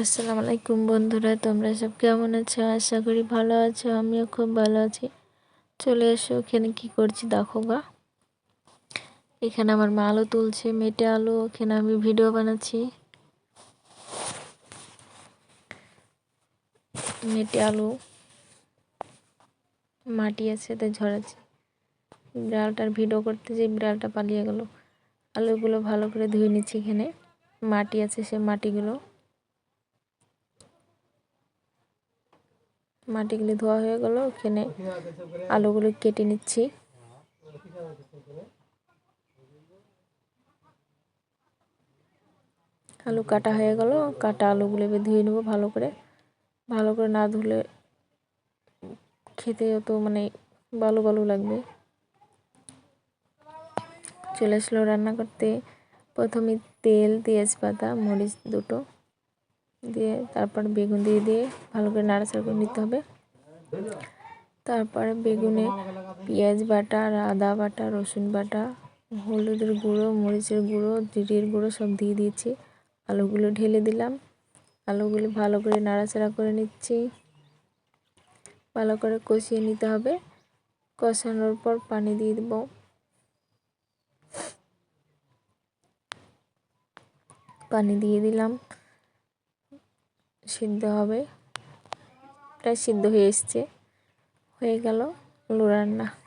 আসসালামু আলাইকুম বন্ধুরা, তোমরা সব কেমন আছো? আশা করি ভালো আছো, আমিও খুব ভালো আছি। চলে এসো, এখানে কি করছি দেখো গা। এখানে আমার মা আলু তুলছে, মেটে আলু, এখানে আমি ভিডিও বানাচ্ছি। মেটে আলু, মাটি আছে তাই ঝরাচ্ছে। বিড়ালটার ভিডিও করতে যে বিড়ালটা পালিয়ে গেল। আলুগুলো ভালো করে ধুয়ে নিচ্ছি এখানে। মাটি আছে সে মাটিগুলো। মাটিগুলি ধোয়া হয়ে গেল, এখানে আলুগুলো কেটে নিচ্ছি। আলু কাটা হয়ে গেল, কাটা আলুগুলো এবার ধুয়ে নেব ভালো করে। ভালো করে না ধুলে খেতে তো মানে বালু বালু লাগবে। চলে আসলো রান্না করতে। প্রথমে তেল, তেজপাতা, মরিচ দুটো। দিয়ে তারপর বেগুন দিয়ে দিয়ে ভালো করে নাড়াচাড়া করে নিতে হবে। তারপরে বেগুনে পেঁয়াজ বাটা, আদা বাটা, রসুন বাটা, হলুদের গুঁড়ো, মরিচের গুঁড়ো, জিরের গুঁড়ো সব দিয়ে দিয়েছি। আলুগুলো ঢেলে দিলাম। আলুগুলো ভালো করে নাড়াচাড়া করে নিচ্ছি। ভালো করে কষিয়ে নিতে হবে। কষানোর পর পানি দিয়ে দেব। পানি দিয়ে দিলাম। সিদ্ধ হবে। প্রায় সিদ্ধ হয়ে এসছে। হয়ে গেল আলু রান্না।